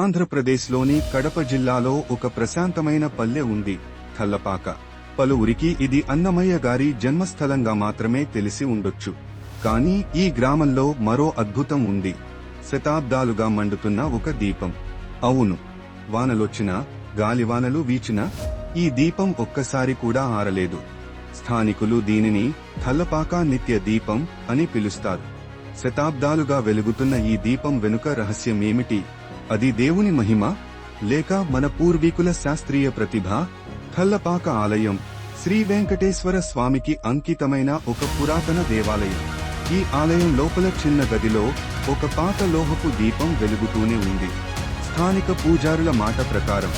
ఆంధ్రప్రదేశ్లోని కడప జిల్లాలో ఒక ప్రశాంతమైన పల్లె ఉంది కల్లపాక. పలువురికి ఇది అన్నమయ్య గారి జన్మస్థలంగా మాత్రమే తెలిసి ఉండొచ్చు. కానీ ఈ గ్రామంలో మరో అద్భుతం ఉంది. శతాబ్దాలుగా మండుతున్న ఒక దీపం. అవును వానలొచ్చినా గాలివానలు వీచినా ఈ దీపం ఒక్కసారి కూడా ఆరలేదు. స్థానికులు దీనిని కల్లపాక నిత్య దీపం అని పిలుస్తారు. శతాబ్దాలుగా వెలుగుతున్న ఈ దీపం వెనుక రహస్యం ఏమిటి అది దేవుని మహిమ లేక మన పూర్వీకుల శాస్త్రీయ ప్రతిభ కల్లపాక ఆలయం శ్రీ వెంకటేశ్వర స్వామికి అంకితమైన ఒక పురాతన దేవాలయం. ఈ ఆలయం లోపల చిన్న గదిలో ఒక పాత లోహపు దీపం వెలుగుతూనే ఉంది. స్థానిక పూజారుల మాట ప్రకారం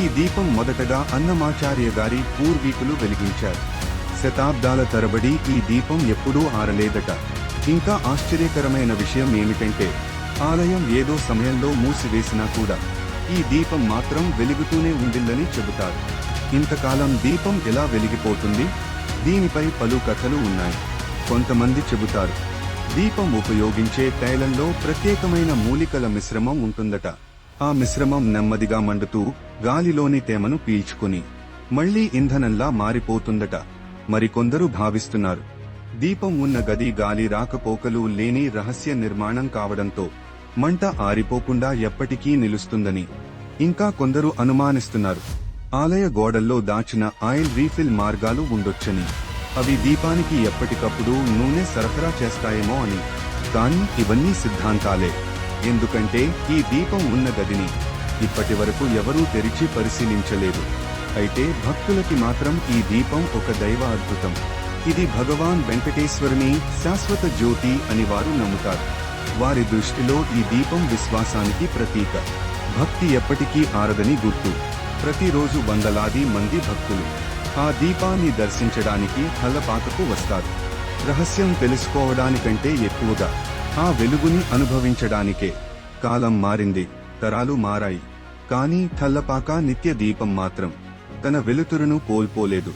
ఈ దీపం మొదటగా అన్నమాచార్య గారి పూర్వీకులు వెలిగించారు. శతాబ్దాల తరబడి ఈ దీపం ఎప్పుడూ ఆరలేదట. ఇంకా ఆశ్చర్యకరమైన విషయం ఏమిటంటే ఆలయం ఏదో సమయంలో మూసివేసినా కూడా ఈ దీపం మాత్రం వెలుగుతూనే ఉండిందని చెబుతారు. ఇంతకాలం దీపం ఎలా వెలిగిపోతుంది? దీనిపై పలు కథలు ఉన్నాయి. కొంతమంది చెబుతారు దీపం ఉపయోగించే తైలంలో ప్రత్యేకమైన మూలికల మిశ్రమం ఉంటుందట. ఆ మిశ్రమం నెమ్మదిగా మండుతూ గాలిలోని తేమను పీల్చుకుని మళ్ళీ ఇంధనంలా మారిపోతుందట. మరికొందరు భావిస్తున్నారు దీపం ఉన్న గది గాలి రాకపోకలు లేని రహస్య నిర్మాణం కావడంతో మంట ఆరిపోకుండా ఎప్పటికీ నిలుస్తుందని. ఇంకా కొందరు అనుమానిస్తున్నారు. ఆలయ గోడల్లో దాచిన ఆయిల్ రీఫిల్ మార్గాలు ఉండొచ్చని. అవి దీపానికి ఎప్పటికప్పుడు నూనె సరఫరా చేస్తాయేమో అని. కానీ ఇవన్నీ సిద్ధాంతాలే. ఎందుకంటే ఈ దీపం ఉన్న గదిని ఇప్పటి వరకు ఎవరూ తెరిచి పరిశీలించలేదు. అయితే భక్తులకి మాత్రం ఈ దీపం ఒక దైవ అద్భుతం. ఇది భగవాన్ వెంకటేశ్వరుని శాశ్వత జ్యోతి అని వారు నమ్ముతారు. వారి దృష్టిలో ఈ దీపం విశ్వాసానికి ప్రతీక. భక్తి ఎప్పటికీ ఆరదని గుర్తు. ప్రతిరోజు వందలాది మంది భక్తులు. ఆ దీపాన్ని దర్శించడానికి తలపాకకు వస్తారు. రహస్యం తెలుసుకోవడానికంటే ఎక్కువగా ఆ వెలుగుని అనుభవించడానికే. కాలం మారింది తరాలు మారాయి. కానీ కల్లపాక నిత్య దీపం మాత్రం. తన వెలుతురును కోల్పోలేదు.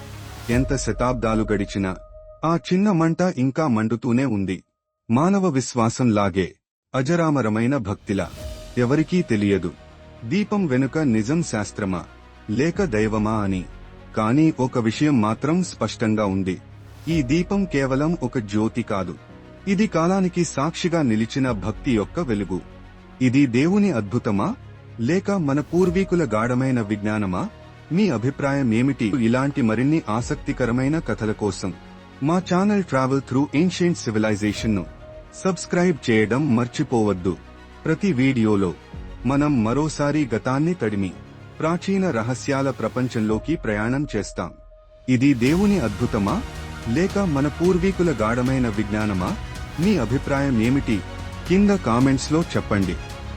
ఎంత శతాబ్దాలు గడిచినా ఆ చిన్న మంట ఇంకా మండుతూనే ఉంది. మానవ విశ్వాసం లాగే అజరామరమైన భక్తిలా ఎవరికీ తెలియదు. దీపం వెనుక నిజం శాస్త్రమా? లేక దైవమా అని. కానీ ఒక విషయం మాత్రం స్పష్టంగా ఉంది. ఈ దీపం కేవలం ఒక జ్యోతి కాదు. ఇది కాలానికి సాక్షిగా నిలిచిన భక్తి యొక్క వెలుగు. ఇది దేవుని అద్భుతమా? లేక మన పూర్వీకుల గాఢమైన విజ్ఞానమా? మీ అభిప్రాయం ఏమిటి ఇలాంటి మరిన్ని ఆసక్తికరమైన కథల కోసం మా ఛానల్ ట్రావెల్ త్రూ ఏన్షియంట్ సివిలైజేషన్ను సబ్స్క్రైబ్ చేయడం మర్చిపోవద్దు. ప్రతి వీడియోలో మనం మరోసారి గతాన్ని తడిమి ప్రాచీన రహస్యాల ప్రపంచంలోకి ప్రయాణం చేస్తాం. ఇది దేవుని అద్భుతమా? లేక మన పూర్వీకుల గాఢమైన విజ్ఞానమా? మీ అభిప్రాయం ఏమిటి? కింద కామెంట్స్లో చెప్పండి.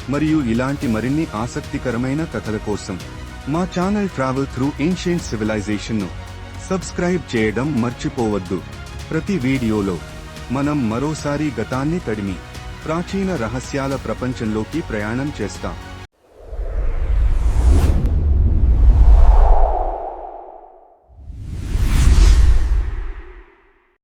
మరియు ఇలాంటి మరిన్ని ఆసక్తికరమైన కథల కోసం మా ఛానల్ ట్రావెల్ త్రూ ఏన్షియంట్ సివిలైజేషన్ను సబ్స్క్రైబ్ చేయడం మర్చిపోవద్దు. ప్రతి వీడియోలో మనం మరోసారి గతాన్ని తడిమి ప్రాచీన రహస్యాల ప్రపంచంలోకి ప్రయాణం చేస్తాం.